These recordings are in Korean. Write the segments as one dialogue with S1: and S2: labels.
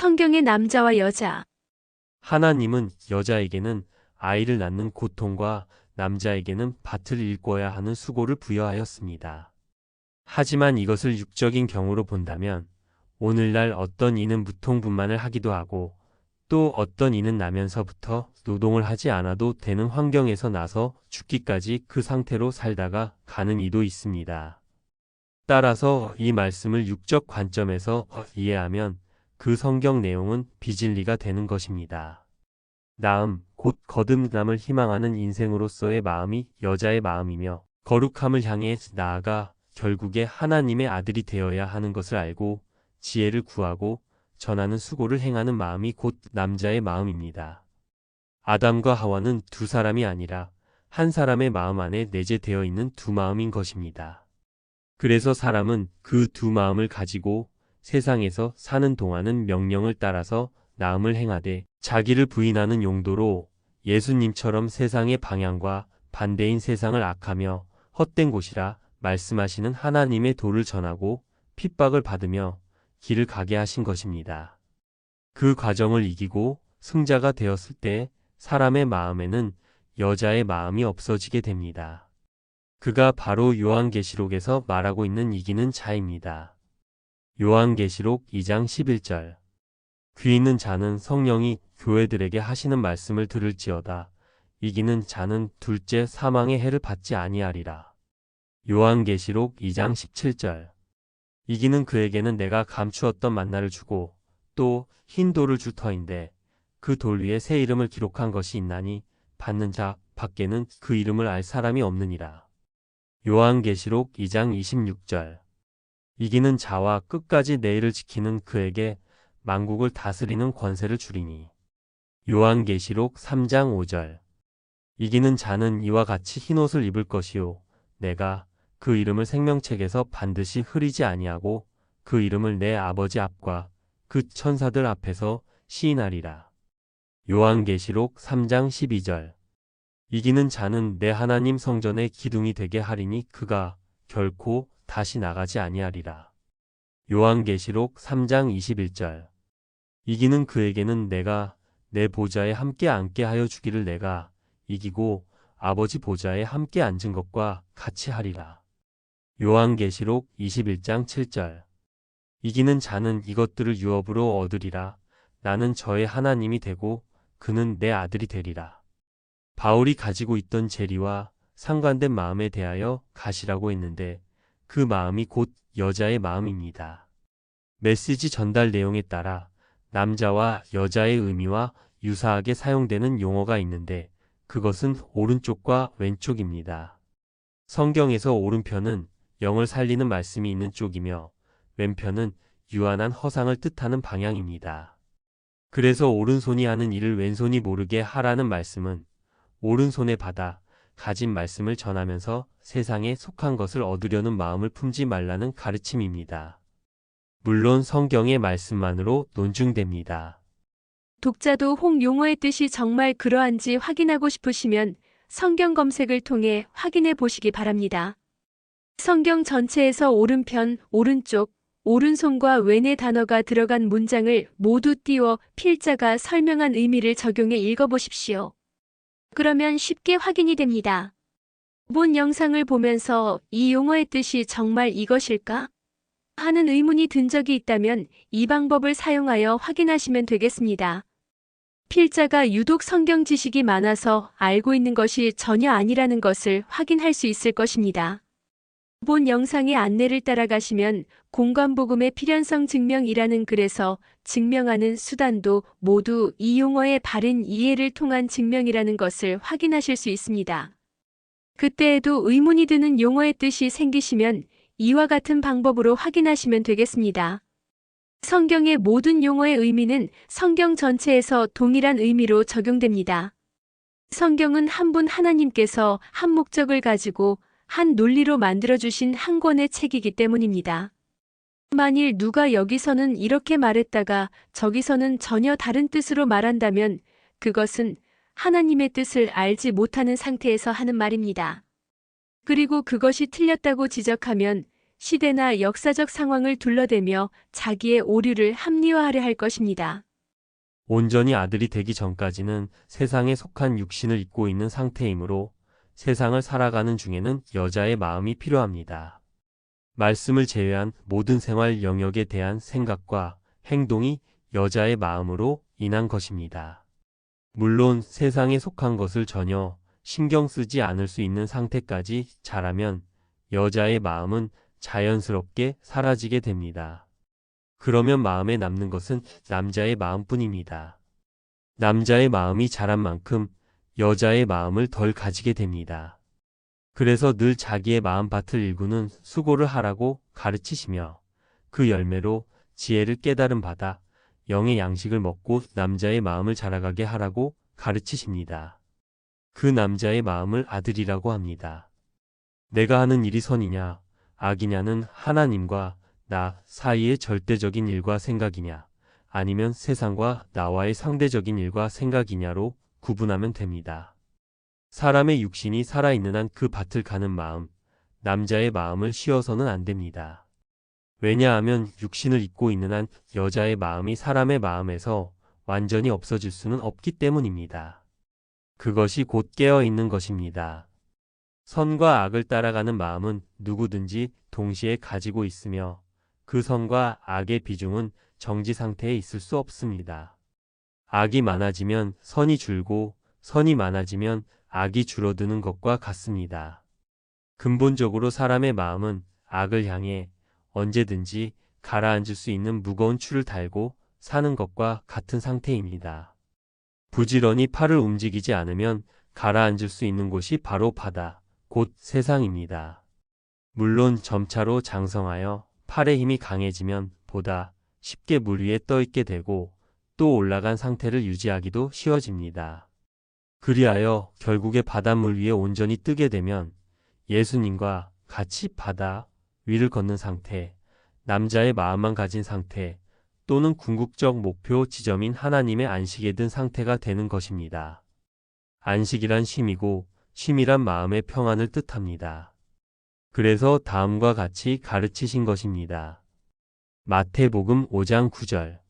S1: 성경의 남자와 여자.
S2: 하나님은 여자에게는 아이를 낳는 고통과 남자에게는 밭을 일궈야 하는 수고를 부여하였습니다. 하지만 이것을 육적인 경우로 본다면 오늘날 어떤 이는 무통분만을 하기도 하고 또 어떤 이는 나면서부터 노동을 하지 않아도 되는 환경에서 나서 죽기까지 그 상태로 살다가 가는 이도 있습니다. 따라서 이 말씀을 육적 관점에서 이해하면 그 성경 내용은 비진리가 되는 것입니다. 나음, 곧 거듭남을 희망하는 인생으로서의 마음이 여자의 마음이며 거룩함을 향해 나아가 결국에 하나님의 아들이 되어야 하는 것을 알고 지혜를 구하고 전하는 수고를 행하는 마음이 곧 남자의 마음입니다. 아담과 하와는 두 사람이 아니라 한 사람의 마음 안에 내재되어 있는 두 마음인 것입니다. 그래서 사람은 그 두 마음을 가지고 세상에서 사는 동안은 명령을 따라서 나음을 행하되 자기를 부인하는 용도로 예수님처럼 세상의 방향과 반대인 세상을 악하며 헛된 곳이라 말씀하시는 하나님의 도를 전하고 핍박을 받으며 길을 가게 하신 것입니다. 그 과정을 이기고 승자가 되었을 때 사람의 마음에는 여자의 마음이 없어지게 됩니다. 그가 바로 요한계시록에서 말하고 있는 이기는 자입니다. 요한계시록 2장 11절 귀 있는 자는 성령이 교회들에게 하시는 말씀을 들을지어다. 이기는 자는 둘째 사망의 해를 받지 아니하리라. 요한계시록 2장 17절 이기는 그에게는 내가 감추었던 만나를 주고 또 흰 돌을 줄 터인데 그 돌 위에 새 이름을 기록한 것이 있나니 받는 자 밖에는 그 이름을 알 사람이 없느니라. 요한계시록 2장 26절 이기는 자와 끝까지 내일을 지키는 그에게 만국을 다스리는 권세를 주리니. 요한계시록 3장 5절 이기는 자는 이와 같이 흰옷을 입을 것이요 내가 그 이름을 생명책에서 반드시 흐리지 아니하고 그 이름을 내 아버지 앞과 그 천사들 앞에서 시인하리라. 요한계시록 3장 12절 이기는 자는 내 하나님 성전의 기둥이 되게 하리니 그가 결코 다시 나가지 아니하리라. 요한계시록 3장 21절 이기는 그에게는 내가 내 보좌에 함께 앉게 하여 주기를 내가 이기고 아버지 보좌에 함께 앉은 것과 같이 하리라. 요한계시록 21장 7절 이기는 자는 이것들을 유업으로 얻으리라. 나는 저의 하나님이 되고 그는 내 아들이 되리라. 바울이 가지고 있던 재리와 상관된 마음에 대하여 가시라고 했는데 그 마음이 곧 여자의 마음입니다. 메시지 전달 내용에 따라 남자와 여자의 의미와 유사하게 사용되는 용어가 있는데 그것은 오른쪽과 왼쪽입니다. 성경에서 오른편은 영을 살리는 말씀이 있는 쪽이며 왼편은 유한한 허상을 뜻하는 방향입니다. 그래서 오른손이 하는 일을 왼손이 모르게 하라는 말씀은 오른손에 받아 가진 말씀을 전하면서 세상에 속한 것을 얻으려는 마음을 품지 말라는 가르침입니다. 물론 성경의 말씀만으로 논증됩니다.
S1: 독자도 홍 용어의 뜻이 정말 그러한지 확인하고 싶으시면 성경 검색을 통해 확인해 보시기 바랍니다. 성경 전체에서 오른편, 오른쪽, 오른손과 왼의 단어가 들어간 문장을 모두 띄워 필자가 설명한 의미를 적용해 읽어보십시오. 그러면 쉽게 확인이 됩니다. 본 영상을 보면서 이 용어의 뜻이 정말 이것일까? 하는 의문이 든 적이 있다면 이 방법을 사용하여 확인하시면 되겠습니다. 필자가 유독 성경 지식이 많아서 알고 있는 것이 전혀 아니라는 것을 확인할 수 있을 것입니다. 본 영상의 안내를 따라가시면 공간복음의 필연성 증명이라는 글에서 증명하는 수단도 모두 이 용어의 바른 이해를 통한 증명이라는 것을 확인하실 수 있습니다. 그때에도 의문이 드는 용어의 뜻이 생기시면 이와 같은 방법으로 확인하시면 되겠습니다. 성경의 모든 용어의 의미는 성경 전체에서 동일한 의미로 적용됩니다. 성경은 한 분 하나님께서 한 목적을 가지고 한 논리로 만들어주신 한 권의 책이기 때문입니다. 만일 누가 여기서는 이렇게 말했다가 저기서는 전혀 다른 뜻으로 말한다면 그것은 하나님의 뜻을 알지 못하는 상태에서 하는 말입니다. 그리고 그것이 틀렸다고 지적하면 시대나 역사적 상황을 둘러대며 자기의 오류를 합리화하려 할 것입니다.
S2: 온전히 아들이 되기 전까지는 세상에 속한 육신을 입고 있는 상태이므로 세상을 살아가는 중에는 여자의 마음이 필요합니다. 말씀을 제외한 모든 생활 영역에 대한 생각과 행동이 여자의 마음으로 인한 것입니다. 물론 세상에 속한 것을 전혀 신경 쓰지 않을 수 있는 상태까지 자라면 여자의 마음은 자연스럽게 사라지게 됩니다. 그러면 마음에 남는 것은 남자의 마음뿐입니다. 남자의 마음이 자란 만큼 여자의 마음을 덜 가지게 됩니다. 그래서 늘 자기의 마음밭을 일구는 수고를 하라고 가르치시며 그 열매로 지혜를 깨달음 받아 영의 양식을 먹고 남자의 마음을 자라가게 하라고 가르치십니다. 그 남자의 마음을 아들이라고 합니다. 내가 하는 일이 선이냐, 악이냐는 하나님과 나 사이의 절대적인 일과 생각이냐, 아니면 세상과 나와의 상대적인 일과 생각이냐로 구분하면 됩니다. 사람의 육신이 살아있는 한 그 밭을 가는 마음, 남자의 마음을 씌워서는 안 됩니다. 왜냐하면 육신을 입고 있는 한 여자의 마음이 사람의 마음에서 완전히 없어질 수는 없기 때문입니다. 그것이 곧 깨어 있는 것입니다. 선과 악을 따라가는 마음은 누구든지 동시에 가지고 있으며 그 선과 악의 비중은 정지 상태에 있을 수 없습니다. 악이 많아지면 선이 줄고 선이 많아지면 악이 줄어드는 것과 같습니다. 근본적으로 사람의 마음은 악을 향해 언제든지 가라앉을 수 있는 무거운 추를 달고 사는 것과 같은 상태입니다. 부지런히 팔을 움직이지 않으면 가라앉을 수 있는 곳이 바로 바다, 곧 세상입니다. 물론 점차로 장성하여 팔의 힘이 강해지면 보다 쉽게 물 위에 떠 있게 되고 또 올라간 상태를 유지하기도 쉬워집니다. 그리하여 결국에 바닷물 위에 온전히 뜨게 되면 예수님과 같이 바다 위를 걷는 상태, 남자의 마음만 가진 상태, 또는 궁극적 목표 지점인 하나님의 안식에 든 상태가 되는 것입니다. 안식이란 쉼이고 쉼이란 마음의 평안을 뜻합니다. 그래서 다음과 같이 가르치신 것입니다. 마태복음 5장 9절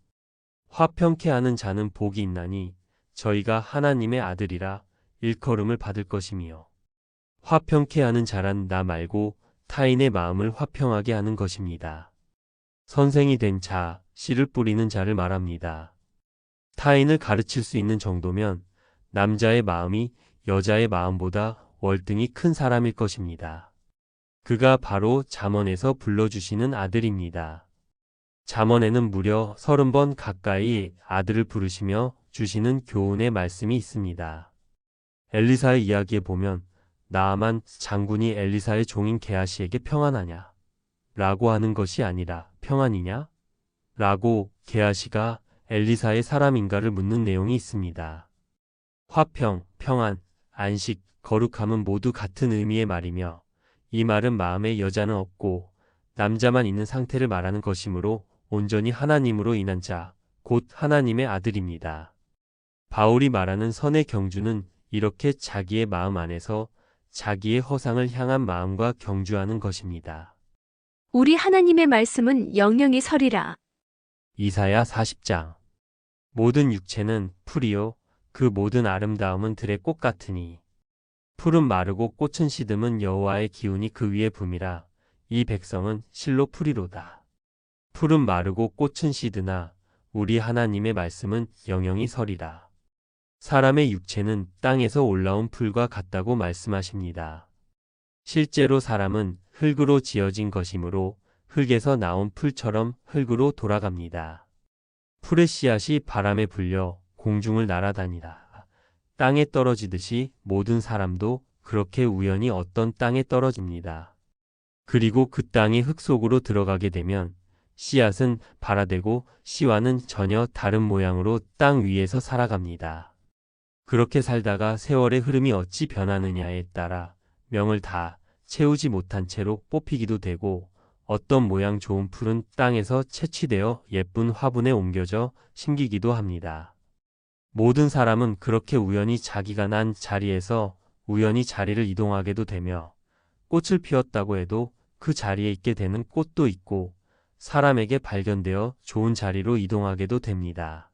S2: 화평케 하는 자는 복이 있나니 저희가 하나님의 아들이라 일컬음을 받을 것이며 화평케 하는 자란 나 말고 타인의 마음을 화평하게 하는 것입니다. 선생이 된 자, 씨를 뿌리는 자를 말합니다. 타인을 가르칠 수 있는 정도면 남자의 마음이 여자의 마음보다 월등히 큰 사람일 것입니다. 그가 바로 잠언에서 불러주시는 아들입니다. 잠언에는 무려 30번 가까이 아들을 부르시며 주시는 교훈의 말씀이 있습니다. 엘리사의 이야기에 보면 나아만 장군이 엘리사의 종인 게하시에게 평안하냐? 라고 하는 것이 아니라 평안이냐? 라고 게하시가 엘리사의 사람인가를 묻는 내용이 있습니다. 화평, 평안, 안식, 거룩함은 모두 같은 의미의 말이며 이 말은 마음에 여자는 없고 남자만 있는 상태를 말하는 것이므로 온전히 하나님으로 인한 자, 곧 하나님의 아들입니다. 바울이 말하는 선의 경주는 이렇게 자기의 마음 안에서 자기의 허상을 향한 마음과 경주하는 것입니다.
S1: 우리 하나님의 말씀은 영영이 설이라.
S2: 이사야 40장 모든 육체는 풀이요 그 모든 아름다움은 들의 꽃 같으니 풀은 마르고 꽃은 시듬은 여호와의 기운이 그 위에 붐이라 이 백성은 실로 풀이로다. 풀은 마르고 꽃은 시드나 우리 하나님의 말씀은 영영이 설이라. 사람의 육체는 땅에서 올라온 풀과 같다고 말씀하십니다. 실제로 사람은 흙으로 지어진 것이므로 흙에서 나온 풀처럼 흙으로 돌아갑니다. 풀의 씨앗이 바람에 불려 공중을 날아다니라. 땅에 떨어지듯이 모든 사람도 그렇게 우연히 어떤 땅에 떨어집니다. 그리고 그 땅이 흙 속으로 들어가게 되면 씨앗은 발아되고 씨와는 전혀 다른 모양으로 땅 위에서 살아갑니다. 그렇게 살다가 세월의 흐름이 어찌 변하느냐에 따라 명을 다 채우지 못한 채로 뽑히기도 되고 어떤 모양 좋은 풀은 땅에서 채취되어 예쁜 화분에 옮겨져 심기기도 합니다. 모든 사람은 그렇게 우연히 자기가 난 자리에서 우연히 자리를 이동하게도 되며 꽃을 피웠다고 해도 그 자리에 있게 되는 꽃도 있고 사람에게 발견되어 좋은 자리로 이동하게도 됩니다.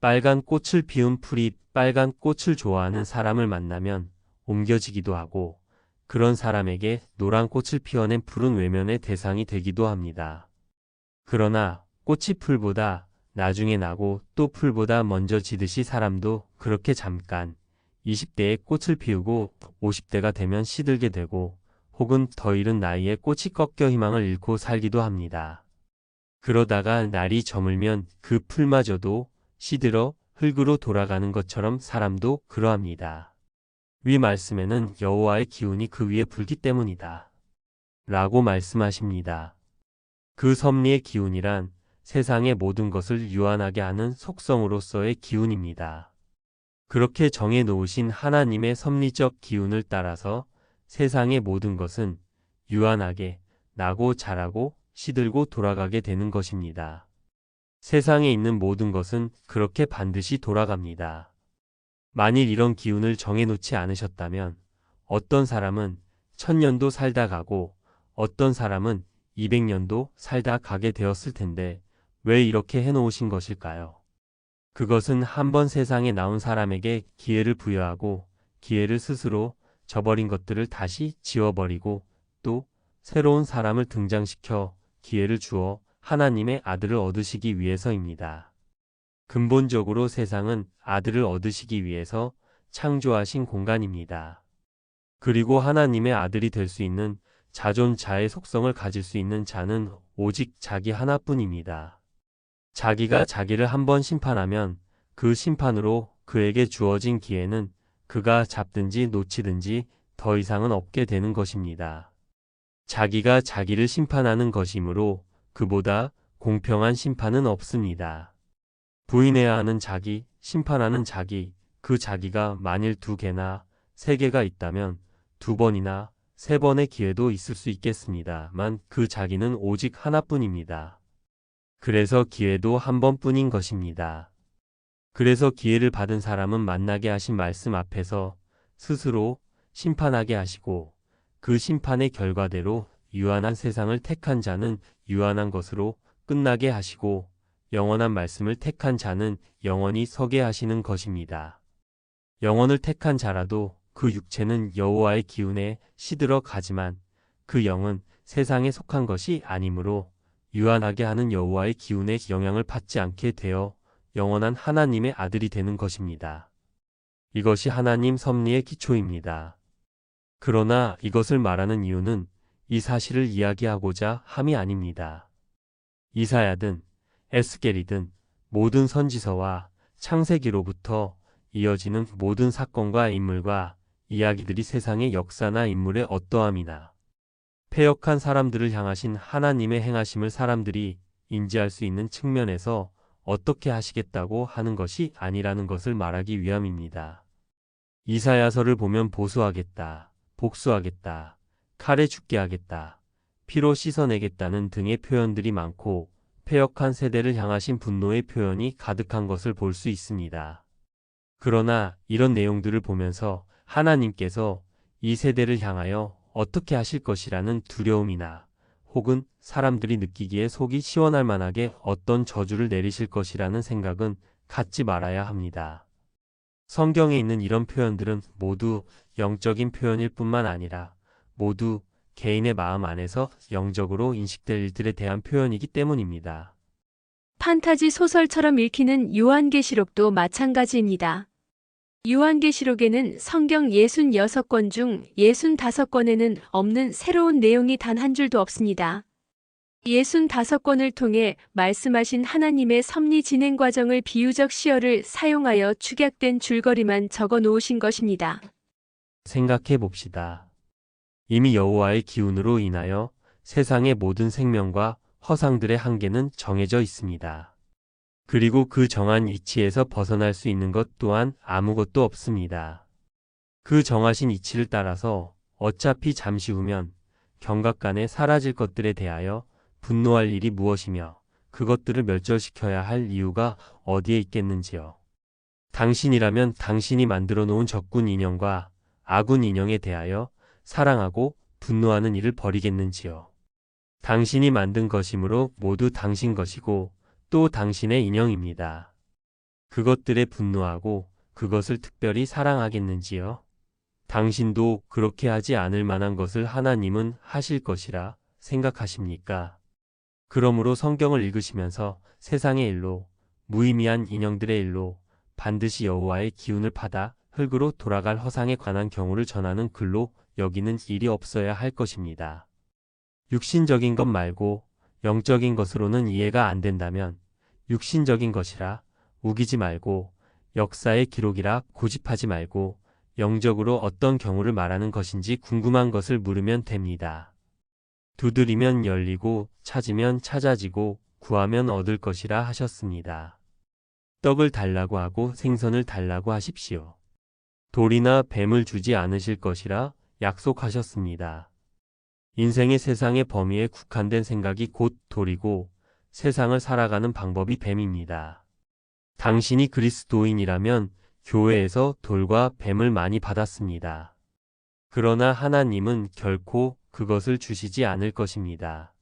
S2: 빨간 꽃을 피운 풀이 빨간 꽃을 좋아하는 사람을 만나면 옮겨지기도 하고 그런 사람에게 노란 꽃을 피워낸 풀은 외면의 대상이 되기도 합니다. 그러나 꽃이 풀보다 나중에 나고 또 풀보다 먼저 지듯이 사람도 그렇게 잠깐 20대에 꽃을 피우고 50대가 되면 시들게 되고 혹은 더 이른 나이에 꽃이 꺾여 희망을 잃고 살기도 합니다. 그러다가 날이 저물면 그 풀마저도 시들어 흙으로 돌아가는 것처럼 사람도 그러합니다. 위 말씀에는 여호와의 기운이 그 위에 불기 때문이다. 라고 말씀하십니다. 그 섭리의 기운이란 세상의 모든 것을 유한하게 하는 속성으로서의 기운입니다. 그렇게 정해 놓으신 하나님의 섭리적 기운을 따라서 세상의 모든 것은 유한하게 나고 자라고 시들고 돌아가게 되는 것입니다. 세상에 있는 모든 것은 그렇게 반드시 돌아갑니다. 만일 이런 기운을 정해놓지 않으셨다면 어떤 사람은 천년도 살다 가고 어떤 사람은 200년도 살다 가게 되었을 텐데 왜 이렇게 해놓으신 것일까요? 그것은 한번 세상에 나온 사람에게 기회를 부여하고 기회를 스스로 저버린 것들을 다시 지워버리고 또 새로운 사람을 등장시켜 기회를 주어 하나님의 아들을 얻으시기 위해서입니다. 근본적으로 세상은 아들을 얻으시기 위해서 창조하신 공간입니다. 그리고 하나님의 아들이 될 수 있는 자존자의 속성을 가질 수 있는 자는 오직 자기 하나뿐입니다. 자기가 자기를 한번 심판하면 그 심판으로 그에게 주어진 기회는 그가 잡든지 놓치든지 더 이상은 없게 되는 것입니다. 자기가 자기를 심판하는 것이므로 그보다 공평한 심판은 없습니다. 부인해야 하는 자기, 심판하는 자기, 그 자기가 만일 두 개나 세 개가 있다면 두 번이나 세 번의 기회도 있을 수 있겠습니다만 그 자기는 오직 하나뿐입니다. 그래서 기회도 한 번뿐인 것입니다. 그래서 기회를 받은 사람은 만나게 하신 말씀 앞에서 스스로 심판하게 하시고 그 심판의 결과대로 유한한 세상을 택한 자는 유한한 것으로 끝나게 하시고 영원한 말씀을 택한 자는 영원히 서게 하시는 것입니다. 영원을 택한 자라도 그 육체는 여호와의 기운에 시들어 가지만 그 영은 세상에 속한 것이 아니므로 유한하게 하는 여호와의 기운의 영향을 받지 않게 되어 영원한 하나님의 아들이 되는 것입니다. 이것이 하나님 섭리의 기초입니다. 그러나 이것을 말하는 이유는 이 사실을 이야기하고자 함이 아닙니다. 이사야든 에스겔이든 모든 선지서와 창세기로부터 이어지는 모든 사건과 인물과 이야기들이 세상의 역사나 인물의 어떠함이나 패역한 사람들을 향하신 하나님의 행하심을 사람들이 인지할 수 있는 측면에서 어떻게 하시겠다고 하는 것이 아니라는 것을 말하기 위함입니다. 이사야서를 보면 보수하겠다, 복수하겠다, 칼에 죽게 하겠다, 피로 씻어내겠다는 등의 표현들이 많고 패역한 세대를 향하신 분노의 표현이 가득한 것을 볼 수 있습니다. 그러나 이런 내용들을 보면서 하나님께서 이 세대를 향하여 어떻게 하실 것이라는 두려움이나 혹은 사람들이 느끼기에 속이 시원할 만하게 어떤 저주를 내리실 것이라는 생각은 갖지 말아야 합니다. 성경에 있는 이런 표현들은 모두 영적인 표현일 뿐만 아니라 모두 개인의 마음 안에서 영적으로 인식될 일들에 대한 표현이기 때문입니다.
S1: 판타지 소설처럼 읽히는 요한계시록도 마찬가지입니다. 요한계시록에는 성경 66권 중 65권에는 없는 새로운 내용이 단 한 줄도 없습니다. 65권을 통해 말씀하신 하나님의 섭리 진행 과정을 비유적 시어를 사용하여 축약된 줄거리만 적어 놓으신 것입니다.
S2: 생각해 봅시다. 이미 여호와의 기운으로 인하여 세상의 모든 생명과 허상들의 한계는 정해져 있습니다. 그리고 그 정한 위치에서 벗어날 수 있는 것 또한 아무것도 없습니다. 그 정하신 이치를 따라서 어차피 잠시 후면 경각간에 사라질 것들에 대하여 분노할 일이 무엇이며 그것들을 멸절시켜야 할 이유가 어디에 있겠는지요. 당신이라면 당신이 만들어 놓은 적군 인형과 아군 인형에 대하여 사랑하고 분노하는 일을 벌이겠는지요. 당신이 만든 것이므로 모두 당신 것이고 또 당신의 인형입니다. 그것들에 분노하고 그것을 특별히 사랑하겠는지요? 당신도 그렇게 하지 않을 만한 것을 하나님은 하실 것이라 생각하십니까? 그러므로 성경을 읽으시면서 세상의 일로 무의미한 인형들의 일로 반드시 여호와의 기운을 받아 흙으로 돌아갈 허상에 관한 경우를 전하는 글로 여기는 일이 없어야 할 것입니다. 육신적인 것 말고 영적인 것으로는 이해가 안 된다면 육신적인 것이라 우기지 말고 역사의 기록이라 고집하지 말고 영적으로 어떤 경우를 말하는 것인지 궁금한 것을 물으면 됩니다. 두드리면 열리고 찾으면 찾아지고 구하면 얻을 것이라 하셨습니다. 떡을 달라고 하고 생선을 달라고 하십시오. 돌이나 뱀을 주지 않으실 것이라 약속하셨습니다. 인생의 세상의 범위에 국한된 생각이 곧 돌이고 세상을 살아가는 방법이 뱀입니다. 당신이 그리스도인이라면 교회에서 돌과 뱀을 많이 받았습니다. 그러나 하나님은 결코 그것을 주시지 않을 것입니다.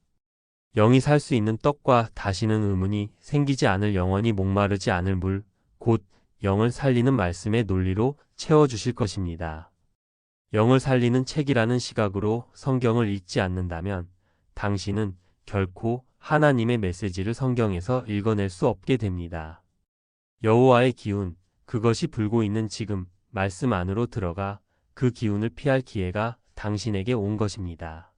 S2: 영이 살 수 있는 떡과 다시는 의문이 생기지 않을 영원히 목마르지 않을 물, 곧 영을 살리는 말씀의 논리로 채워주실 것입니다. 영을 살리는 책이라는 시각으로 성경을 읽지 않는다면 당신은 결코 하나님의 메시지를 성경에서 읽어낼 수 없게 됩니다. 여호와의 기운, 그것이 불고 있는 지금 말씀 안으로 들어가 그 기운을 피할 기회가 당신에게 온 것입니다.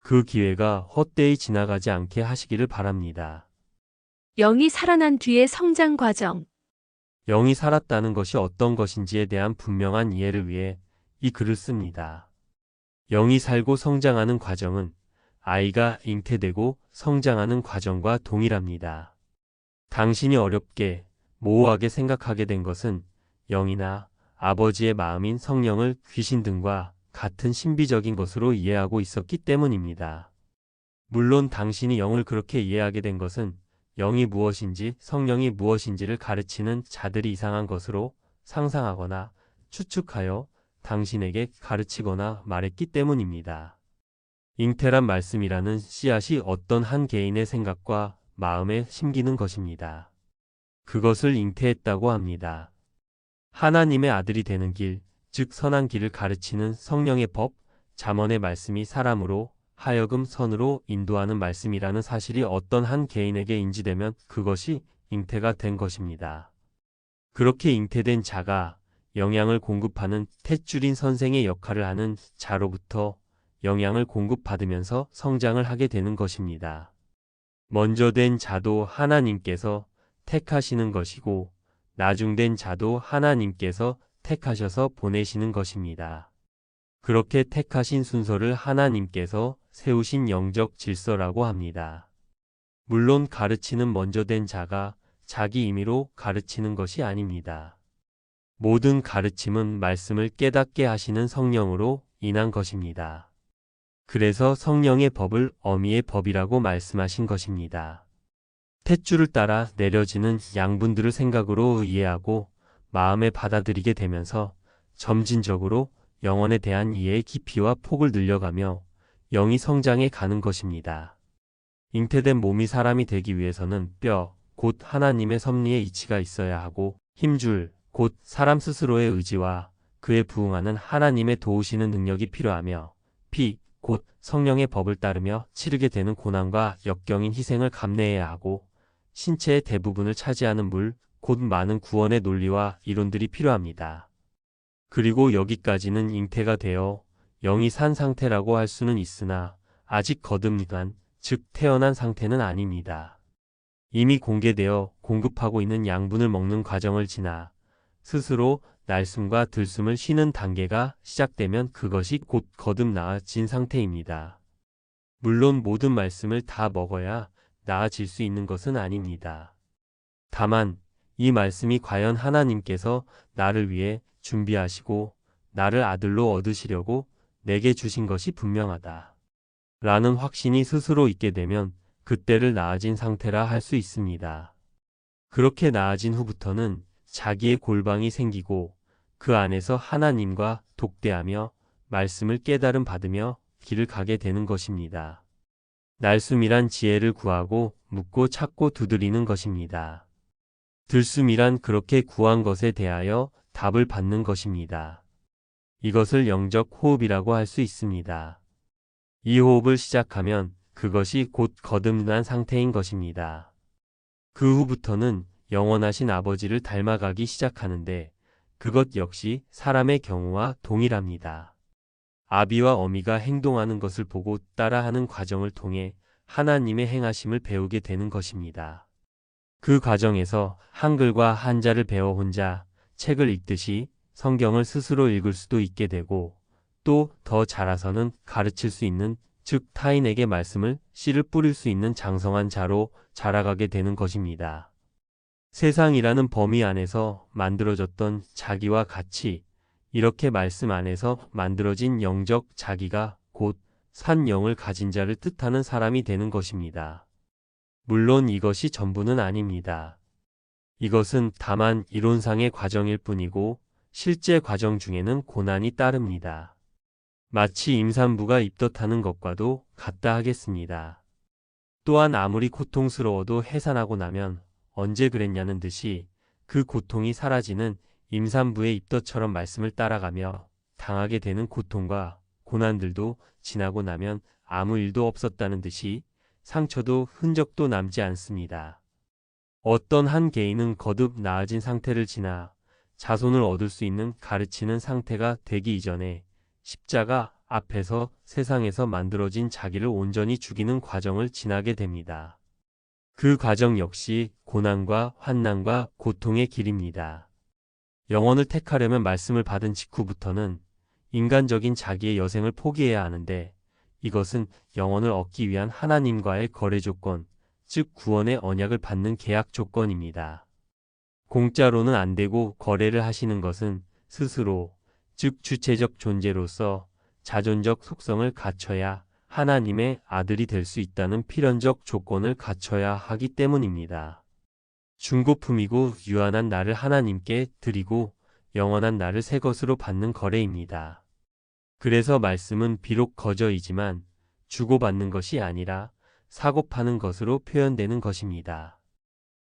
S2: 그 기회가 헛되이 지나가지 않게 하시기를 바랍니다.
S1: 영이 살아난 뒤의 성장 과정.
S2: 영이 살았다는 것이 어떤 것인지에 대한 분명한 이해를 위해 이 글을 씁니다. 영이 살고 성장하는 과정은 아이가 잉태되고 성장하는 과정과 동일합니다. 당신이 어렵게 모호하게 생각하게 된 것은 영이나 아버지의 마음인 성령을 귀신 등과 같은 신비적인 것으로 이해하고 있었기 때문입니다. 물론 당신이 영을 그렇게 이해하게 된 것은 영이 무엇인지 성령이 무엇인지를 가르치는 자들이 이상한 것으로 상상하거나 추측하여 당신에게 가르치거나 말했기 때문입니다. 잉태란 말씀이라는 씨앗이 어떤 한 개인의 생각과 마음에 심기는 것입니다. 그것을 잉태했다고 합니다. 하나님의 아들이 되는 길, 즉 선한 길을 가르치는 성령의 법, 잠언의 말씀이 사람으로 하여금 선으로 인도하는 말씀이라는 사실이 어떤 한 개인에게 인지되면 그것이 잉태가 된 것입니다. 그렇게 잉태된 자가 영양을 공급하는 탯줄인 선생의 역할을 하는 자로부터 영양을 공급받으면서 성장을 하게 되는 것입니다. 먼저 된 자도 하나님께서 택하시는 것이고 나중된 자도 하나님께서 택하셔서 보내시는 것입니다. 그렇게 택하신 순서를 하나님께서 세우신 영적 질서라고 합니다. 물론 가르치는 먼저 된 자가 자기 임의로 가르치는 것이 아닙니다. 모든 가르침은 말씀을 깨닫게 하시는 성령으로 인한 것입니다. 그래서 성령의 법을 어미의 법이라고 말씀하신 것입니다. 탯줄을 따라 내려지는 양분들을 생각으로 이해하고 마음에 받아들이게 되면서 점진적으로 영혼에 대한 이해의 깊이와 폭을 늘려가며 영이 성장해 가는 것입니다. 잉태된 몸이 사람이 되기 위해서는 뼈, 곧 하나님의 섭리의 이치가 있어야 하고 힘줄, 곧 사람 스스로의 의지와 그에 부응하는 하나님의 도우시는 능력이 필요하며 피, 곧 성령의 법을 따르며 치르게 되는 고난과 역경인 희생을 감내해야 하고 신체의 대부분을 차지하는 물, 곧 많은 구원의 논리와 이론들이 필요합니다. 그리고 여기까지는 잉태가 되어 영이 산 상태라고 할 수는 있으나 아직 거듭난, 즉 태어난 상태는 아닙니다. 이미 공개되어 공급하고 있는 양분을 먹는 과정을 지나 스스로 날숨과 들숨을 쉬는 단계가 시작되면 그것이 곧 거듭 나아진 상태입니다. 물론 모든 말씀을 다 먹어야 나아질 수 있는 것은 아닙니다. 다만 이 말씀이 과연 하나님께서 나를 위해 준비하시고 나를 아들로 얻으시려고 내게 주신 것이 분명하다. 라는 확신이 스스로 있게 되면 그때를 나아진 상태라 할 수 있습니다. 그렇게 나아진 후부터는 자기의 골방이 생기고 그 안에서 하나님과 독대하며 말씀을 깨달음 받으며 길을 가게 되는 것입니다. 날숨이란 지혜를 구하고 묻고 찾고 두드리는 것입니다. 들숨이란 그렇게 구한 것에 대하여 답을 받는 것입니다. 이것을 영적 호흡이라고 할 수 있습니다. 이 호흡을 시작하면 그것이 곧 거듭난 상태인 것입니다. 그 후부터는 영원하신 아버지를 닮아가기 시작하는데 그것 역시 사람의 경우와 동일합니다. 아비와 어미가 행동하는 것을 보고 따라하는 과정을 통해 하나님의 행하심을 배우게 되는 것입니다. 그 과정에서 한글과 한자를 배워 혼자 책을 읽듯이 성경을 스스로 읽을 수도 있게 되고 또 더 자라서는 가르칠 수 있는 즉 타인에게 말씀을 씨를 뿌릴 수 있는 장성한 자로 자라가게 되는 것입니다. 세상이라는 범위 안에서 만들어졌던 자기와 같이 이렇게 말씀 안에서 만들어진 영적 자기가 곧 산영을 가진 자를 뜻하는 사람이 되는 것입니다. 물론 이것이 전부는 아닙니다. 이것은 다만 이론상의 과정일 뿐이고 실제 과정 중에는 고난이 따릅니다. 마치 임산부가 입덧하는 것과도 같다 하겠습니다. 또한 아무리 고통스러워도 해산하고 나면 언제 그랬냐는 듯이 그 고통이 사라지는 임산부의 입덧처럼 말씀을 따라가며 당하게 되는 고통과 고난들도 지나고 나면 아무 일도 없었다는 듯이 상처도 흔적도 남지 않습니다. 어떤 한 개인은 거듭 나아진 상태를 지나 자손을 얻을 수 있는 가르치는 상태가 되기 이전에 십자가 앞에서 세상에서 만들어진 자기를 온전히 죽이는 과정을 지나게 됩니다. 그 과정 역시 고난과 환난과 고통의 길입니다. 영혼을 택하려면 말씀을 받은 직후부터는 인간적인 자기의 여생을 포기해야 하는데 이것은 영혼을 얻기 위한 하나님과의 거래 조건, 즉 구원의 언약을 받는 계약 조건입니다. 공짜로는 안 되고 거래를 하시는 것은 스스로, 즉 주체적 존재로서 자존적 속성을 갖춰야 하나님의 아들이 될 수 있다는 필연적 조건을 갖춰야 하기 때문입니다. 중고품이고 유한한 나를 하나님께 드리고 영원한 나를 새 것으로 받는 거래입니다. 그래서 말씀은 비록 거저이지만 주고받는 것이 아니라 사고 파는 것으로 표현되는 것입니다.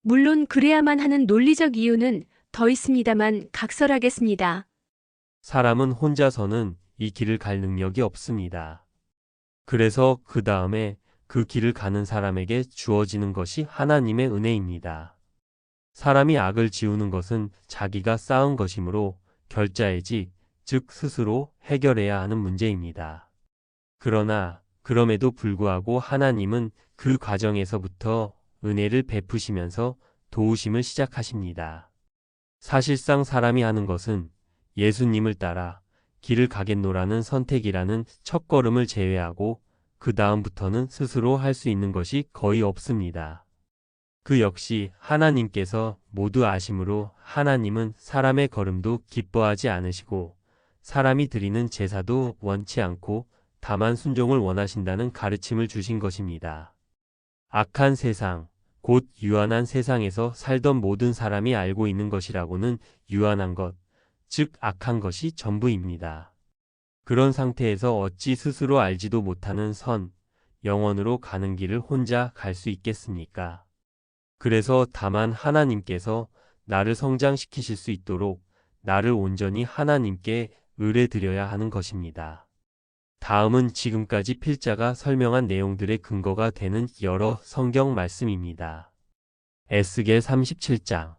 S1: 물론 그래야만 하는 논리적 이유는 더 있습니다만 각설하겠습니다.
S2: 사람은 혼자서는 이 길을 갈 능력이 없습니다. 그래서 그 다음에 그 길을 가는 사람에게 주어지는 것이 하나님의 은혜입니다. 사람이 악을 지우는 것은 자기가 쌓은 것이므로 결자해지, 즉 스스로 해결해야 하는 문제입니다. 그러나 그럼에도 불구하고 하나님은 그 과정에서부터 은혜를 베푸시면서 도우심을 시작하십니다. 사실상 사람이 하는 것은 예수님을 따라 길을 가겠노라는 선택이라는 첫걸음을 제외하고 그 다음부터는 스스로 할 수 있는 것이 거의 없습니다. 그 역시 하나님께서 모두 아심으로 하나님은 사람의 걸음도 기뻐하지 않으시고 사람이 드리는 제사도 원치 않고 다만 순종을 원하신다는 가르침을 주신 것입니다. 악한 세상, 곧 유한한 세상에서 살던 모든 사람이 알고 있는 것이라고는 유한한 것, 즉 악한 것이 전부입니다. 그런 상태에서 어찌 스스로 알지도 못하는 선, 영원으로 가는 길을 혼자 갈 수 있겠습니까? 그래서 다만 하나님께서 나를 성장시키실 수 있도록 나를 온전히 하나님께 의뢰드려야 하는 것입니다. 다음은 지금까지 필자가 설명한 내용들의 근거가 되는 여러 성경 말씀입니다. 에스겔 37장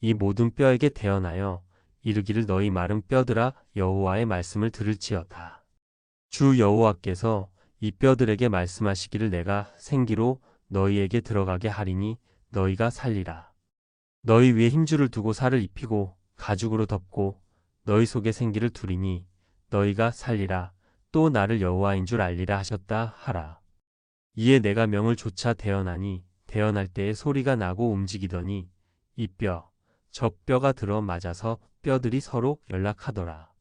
S2: 이 모든 뼈에게 태어나여 이르기를 너희 마른 뼈들아 여호와의 말씀을 들을지어다. 주 여호와께서 이 뼈들에게 말씀하시기를 내가 생기로 너희에게 들어가게 하리니 너희가 살리라. 너희 위에 힘줄을 두고 살을 입히고 가죽으로 덮고 너희 속에 생기를 두리니 너희가 살리라. 또 나를 여호와인 줄 알리라 하셨다 하라. 이에 내가 명을 조차 대언하니 대언할 때에 소리가 나고 움직이더니 이 뼈, 저 뼈가 들어 맞아서 뼈들이 서로 연락하더라.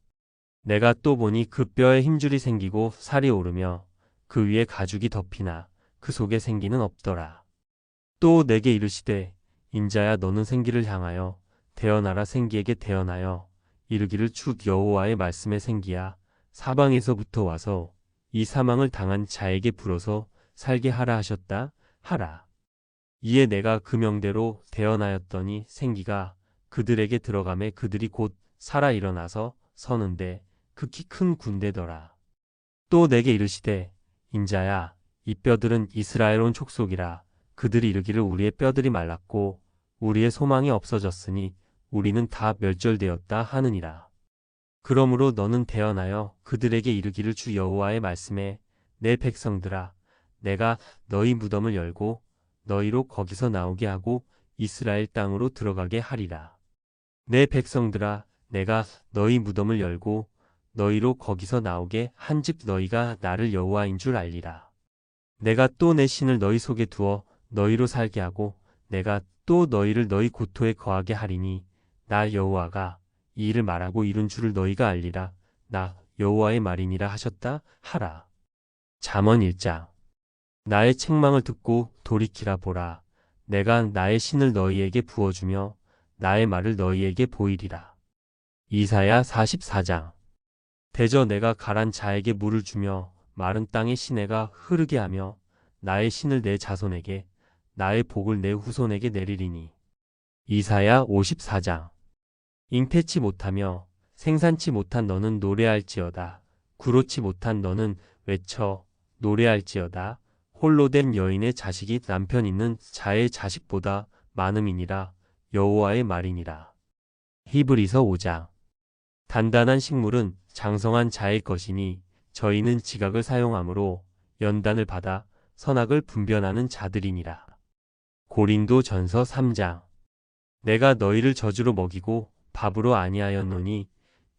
S2: 내가 또 보니 그 뼈에 힘줄이 생기고 살이 오르며 그 위에 가죽이 덮이나 그 속에 생기는 없더라. 또 내게 이르시되 인자야 너는 생기를 향하여 대언하라 생기에게 대언하여 이르기를 주 여호와의 말씀에 생기야 사방에서부터 와서 이 사망을 당한 자에게 불어서 살게 하라 하셨다 하라. 이에 내가 그 명대로 대언하였더니 생기가 그들에게 들어가매 그들이 곧 살아 일어나서 서는데 극히 큰 군대더라. 또 내게 이르시되 인자야 이 뼈들은 이스라엘 온 촉속이라 그들이 이르기를 우리의 뼈들이 말랐고 우리의 소망이 없어졌으니 우리는 다 멸절되었다 하느니라. 그러므로 너는 대언하여 그들에게 이르기를 주 여호와의 말씀에 내 백성들아 내가 너희 무덤을 열고 너희로 거기서 나오게 하고 이스라엘 땅으로 들어가게 하리라. 내 백성들아 내가 너희 무덤을 열고 너희로 거기서 나오게 한즉 너희가 나를 여호와인 줄 알리라. 내가 또 내 신을 너희 속에 두어 너희로 살게 하고 내가 또 너희를 너희 고토에 거하게 하리니 나 여호와가 이 일을 말하고 이룬 줄을 너희가 알리라. 나 여호와의 말이니라 하셨다 하라. 잠언 1장 나의 책망을 듣고 돌이키라 보라. 내가 나의 신을 너희에게 부어주며 나의 말을 너희에게 보이리라. 이사야 44장 대저 내가 가란 자에게 물을 주며 마른 땅의 시내가 흐르게 하며 나의 신을 내 자손에게 나의 복을 내 후손에게 내리리니. 이사야 54장 잉태치 못하며 생산치 못한 너는 노래할지어다. 구로치 못한 너는 외쳐 노래할지어다. 홀로 된 여인의 자식이 남편 있는 자의 자식보다 많음이니라 여호와의 말이니라. 히브리서 5장 단단한 식물은 장성한 자의 것이니 저희는 지각을 사용함으로 연단을 받아 선악을 분변하는 자들이니라. 고린도 전서 3장 내가 너희를 저주로 먹이고 밥으로 아니하였노니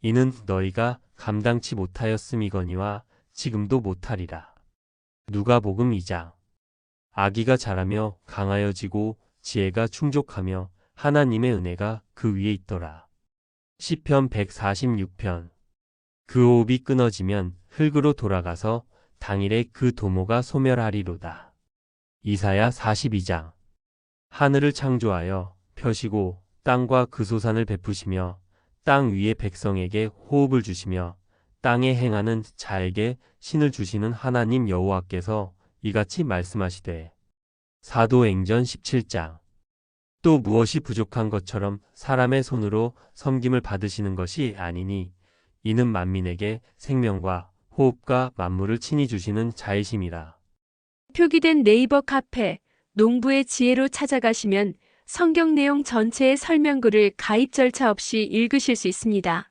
S2: 이는 너희가 감당치 못하였음이거니와 지금도 못하리라. 누가복음 2장 아기가 자라며 강하여지고 지혜가 충족하며 하나님의 은혜가 그 위에 있더라. 시편 146편 그 호흡이 끊어지면 흙으로 돌아가서 당일에 그 도모가 소멸하리로다. 이사야 42장 하늘을 창조하여 펴시고 땅과 그 소산을 베푸시며 땅 위의 백성에게 호흡을 주시며 땅에 행하는 자에게 신을 주시는 하나님 여호와께서 이같이 말씀하시되 사도행전 17장 또 무엇이 부족한 것처럼 사람의 손으로 섬김을 받으시는 것이 아니니 이는 만민에게 생명과 호흡과 만물을 친히 주시는 자이심이라.
S1: 표기된 네이버 카페 농부의 지혜로 찾아가시면 성경 내용 전체의 설명글을 가입 절차 없이 읽으실 수 있습니다.